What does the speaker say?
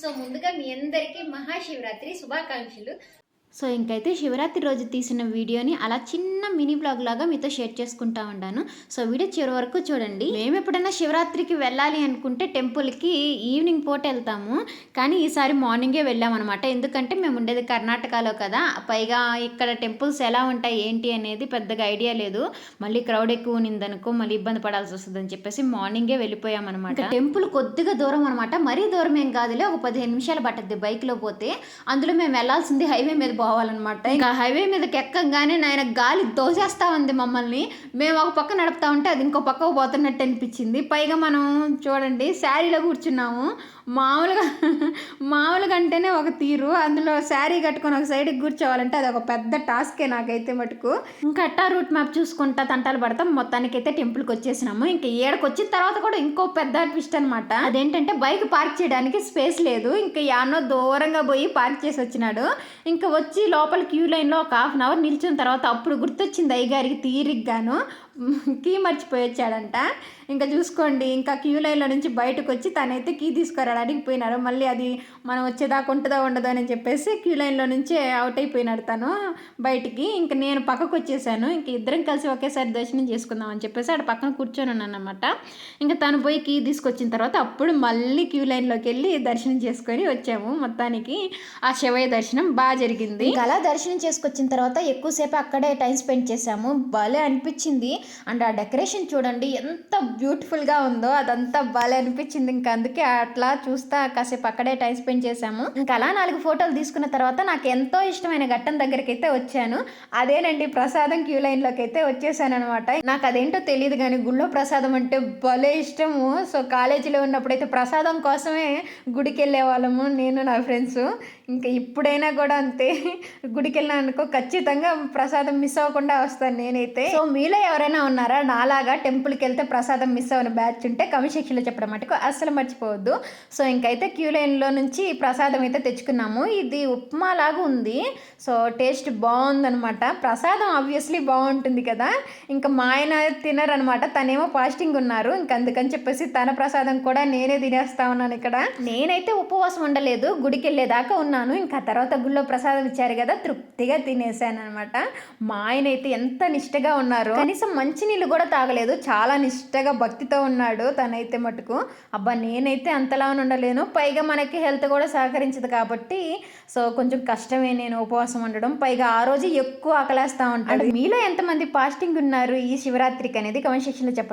So ముందుగా మీ అందరికీ మహాశివరాత్రి శుభాకాంక్షలు. సో ఇంకైతే శివరాత్రి రోజు తీసిన వీడియోని అలా చిన్న మినీ బ్లాగ్ లాగా మీతో షేర్ చేసుకుంటా ఉన్నాను సో వీడియో చివరి వరకు చూడండి. మేము ఎప్పుడైనా శివరాత్రికి వెళ్ళాలి అనుకుంటే టెంపుల్కి ఈవినింగ్ పూట వెళ్తాము. కానీ ఈసారి మార్నింగే వెళ్ళామన్నమాట. ఎందుకంటే మేము ఉండేది కర్ణాటకలో కదా. పైగా ఇక్కడ టెంపుల్స్ ఎలా ఉంటాయి ఏంటి అనేది పెద్దగా ఐడియా లేదు. మళ్ళీ క్రౌడ్ ఎక్కువ ఉన్నిందనుకో మళ్ళీ ఇబ్బంది పడాల్సి వస్తుందని చెప్పేసి మార్నింగే వెళ్ళిపోయామన్నమాట. టెంపుల్ కొద్దిగా దూరం అనమాట మరీ దూరం ఏం కాదులే ఒక పదిహేను నిమిషాలు పట్టద్ది బైక్లో పోతే. అందులో మేము వెళ్ళాల్సింది హైవే మీద పోవాలన్నమాట. ఇంకా హైవే మీదకి ఎక్కగానే నాయన గాలి దోసేస్తా ఉంది మమ్మల్ని. మేము ఒక పక్క నడుపుతా ఉంటే అది ఇంకో పక్కకు పోతున్నట్టు అనిపించింది. పైగా మనం చూడండి శారీలో కూర్చున్నాము. మామూలుగా మామూలుగా అంటేనే ఒక తీరు. అందులో శారీ కట్టుకొని ఒక సైడ్కి కూర్చోవాలంటే అది ఒక పెద్ద టాస్కే నాకైతే మటుకు. ఇంకా అట్టా రూట్ మ్యాప్ చూసుకుంటా తంటాలు పడతాం. మొత్తానికి అయితే టెంపుల్కి వచ్చేసినాము. ఇంకా ఏడకి వచ్చిన తర్వాత కూడా ఇంకో పెద్ద ట్విస్ట్ అనమాట అదేంటంటే బైక్ పార్క్ చేయడానికి స్పేస్ లేదు. ఇంకా యానో దూరంగా పోయి పార్క్ చేసి వచ్చినాడు. ఇంకా వచ్చి వచ్చి లోపల క్యూ లైన్లో ఒక హాఫ్ అన్ అవర్ నిల్చున్న తర్వాత అప్పుడు గుర్తొచ్చింది అయ్యగారికి తీరిగ్గాను. కీ మర్చిపోయి వచ్చాడంట ఇంకా చూసుకోండి ఇంకా క్యూ లైన్లో నుంచి బయటకు వచ్చి తనైతే కీ తీసుకురావడానికి పోయినారు. మళ్ళీ అది మనం వచ్చేదాకా ఉంటుందా ఉండదా అని చెప్పేసి క్యూ లైన్లో నుంచి అవుట్ అయిపోయినాడు తను బయటికి. ఇంకా నేను పక్కకు వచ్చేసాను. ఇంక ఇద్దరం కలిసి ఒకేసారి దర్శనం చేసుకుందాం అని చెప్పేసి ఆడ పక్కన కూర్చొని ఉన్నాను అనమాట ఇంకా తను పోయి కీ తీసుకొచ్చిన తర్వాత అప్పుడు మళ్ళీ క్యూ లైన్లోకి వెళ్ళి దర్శనం చేసుకొని వచ్చాము మొత్తానికి. ఆ శివయ్య దర్శనం బాగా జరిగింది. ఇంకా అలా దర్శనం చేసుకొచ్చిన తర్వాత ఎక్కువసేపు అక్కడే టైం స్పెండ్ చేసాము భలే అనిపించింది. అండ్ ఆ డెకరేషన్ చూడండి ఎంత బ్యూటిఫుల్గా ఉందో అదంతా భలే అనిపించింది. ఇంకా అందుకే అట్లా చూస్తా కాసేపు అక్కడే టైం స్పెండ్ చేసాము ఇంకా అలా నాలుగు ఫోటోలు తీసుకున్న తర్వాత నాకు ఎంతో ఇష్టమైన ఘట్టం దగ్గరికి అయితే వచ్చాను. అదేనండి ప్రసాదం క్యూ లైన్లోకి అయితే వచ్చేసాను అనమాట నాకు అదేంటో తెలియదు కానీ గుళ్ళో ప్రసాదం అంటే భలే ఇష్టము. సో కాలేజీలో ఉన్నప్పుడైతే ప్రసాదం కోసమే గుడికి వెళ్ళే వాళ్ళము నేను నా ఫ్రెండ్స్. ఇంకా ఇప్పుడైనా కూడా అంతే. గుడికి వెళ్ళినా అనుకో ఖచ్చితంగా ప్రసాదం మిస్ అవ్వకుండా వస్తాను నేనైతే. సో మీలో ఎవరైనా ఉన్నారా? నాలాగా టెంపుల్కి వెళ్తే ప్రసాదం మిస్ అవ్వని బ్యాచ్ ఉంటే కమెంట్ సెక్షన్లో చెప్పడం మటుకు అస్సలు మర్చిపోవద్దు. సో ఇంకైతే క్యూ లైన్లో నుంచి ప్రసాదం అయితే తెచ్చుకున్నాము. ఇది ఉప్మా లాగా ఉంది. సో టేస్ట్ బాగుందనమాట ప్రసాదం ఆబ్వియస్లీ బాగుంటుంది కదా? ఇంకా మా ఆయన తినరనమాట తనేమో ఫాస్టింగ్ ఉన్నారు. ఇంకా అందుకని చెప్పేసి తన ప్రసాదం కూడా నేనే తినేస్తా ఉన్నాను ఇక్కడ. నేనైతే ఉపవాసం ఉండలేదు. గుడికి వెళ్ళేదాకా ఉన్నాను. ఇంకా తర్వాత గుళ్ళో ప్రసాదం ఇచ్చారు కదా తృప్తిగా తినేసాను అనమాట మా ఆయన అయితే ఎంత నిష్టగా ఉన్నారు. కనీసం మంచినీళ్ళు కూడా తాగలేదు చాలా నిష్టగా భక్తితో ఉన్నాడు తనైతే మటుకు. అబ్బా నేనైతే అంతలా ఉండలేను పైగా మనకి హెల్త్ కూడా సహకరించదు కాబట్టి సో కొంచెం కష్టమే నేను ఉపవాసం ఉండడం. పైగా ఆ రోజు ఎక్కువ ఆకలేస్తూ ఉంటాడు. మీలో ఎంతమంది ఫాస్టింగ్ ఉన్నారు ఈ శివరాత్రికి అనేది కమెంట్ సెక్షన్లో చెప్పండి.